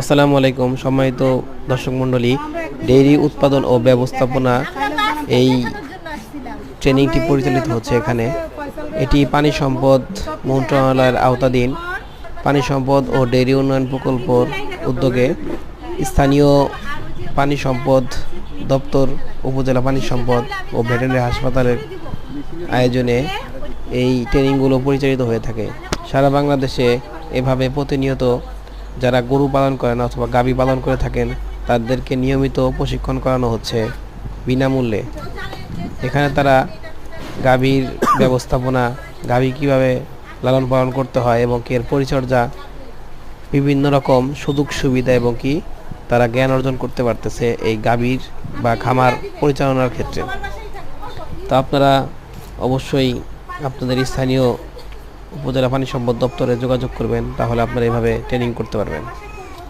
আসসালামু আলাইকুম, সম্মানিত দর্শক মণ্ডলী, ডেইরি উৎপাদন ও ব্যবস্থাপনা এই ট্রেনিংটি পরিচালিত হচ্ছে এখানে। এটি পানি সম্পদ মন্ত্রণালয়ের আওতাধীন পানি সম্পদ ও ডেইরি উন্নয়ন প্রকল্পর উদ্যোগে স্থানীয় পানি সম্পদ দপ্তর, উপজেলা পানি সম্পদ ও ভেটেরিনারি হাসপাতালের আয়োজনে এই ট্রেনিংগুলো পরিচালিত হয়ে থাকে। সারা বাংলাদেশে এভাবে প্রতিনিয়ত যারা গরু পালন করেন অথবা গাভী পালন করে থাকেন, তাদেরকে নিয়মিত প্রশিক্ষণ করানো হচ্ছে বিনামূল্যে। এখানে তারা গাভীর ব্যবস্থাপনা, গাভী কীভাবে লালন পালন করতে হয় এবং এর পরিচর্যা, বিভিন্ন রকম সুযোগ সুবিধা এবং কি তারা জ্ঞান অর্জন করতে পারতেছে এই গাভীর বা খামার পরিচালনার ক্ষেত্রে। তো আপনারা অবশ্যই আপনাদের স্থানীয় উপজেলা পানি সম্পদ দপ্তরে যোগাযোগ করবেন তাহলে আপনারা এভাবে ট্রেনিং করতে পারবেন।